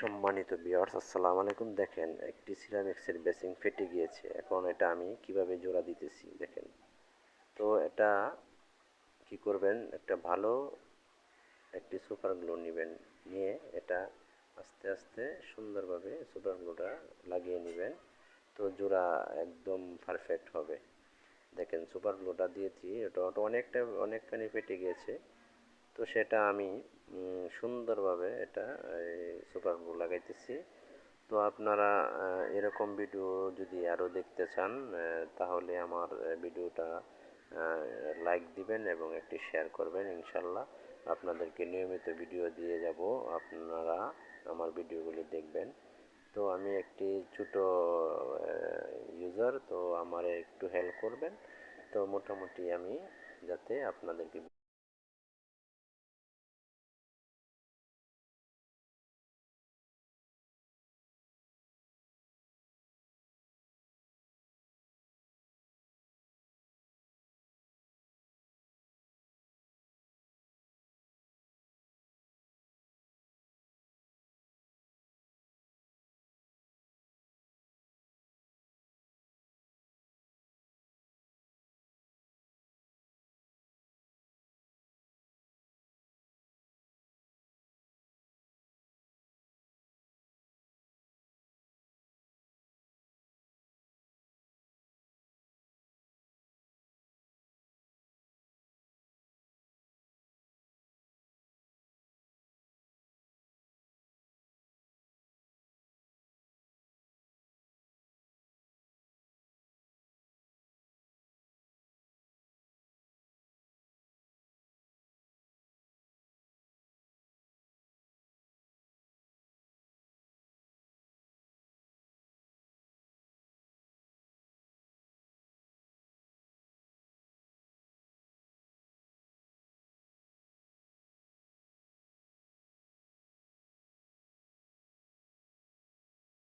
সম্মানিত বিয়ার্স আসসালামু আলাইকুম। দেখেন, একটি সিরামিক্সের বেসিং ফেটে গিয়েছে। এখন এটা আমি কীভাবে জোড়া দিতেছি, দেখেন। তো এটা কি করবেন, একটা ভালো একটি সুপার গ্লু নেবেন, নিয়ে এটা আস্তে আস্তে সুন্দরভাবে সুপার গ্লুটা লাগিয়ে নেবেন। তো জোড়া একদম পারফেক্ট হবে। দেখেন, সুপার গ্লুটা দিয়েছি, এটা অনেকটা, অনেকখানি ফেটে গিয়েছে। তো সেটা আমি সুন্দরভাবে এটা সুপার গ্লু লাগাইতেছি। তো আপনারা এরকম ভিডিও যদি আরও দেখতে চান তাহলে আমার ভিডিওটা লাইক দিবেন এবং একটি শেয়ার করবেন, ইনশাল্লাহ। আপনাদেরকে নিয়মিত ভিডিও দিয়ে যাব, আপনারা আমার ভিডিওগুলি দেখবেন। তো আমি একটি ছোটো ইউজার তো আমার একটু হেল্প করবেন। তো মোটামুটি আমি যাতে আপনাদেরকে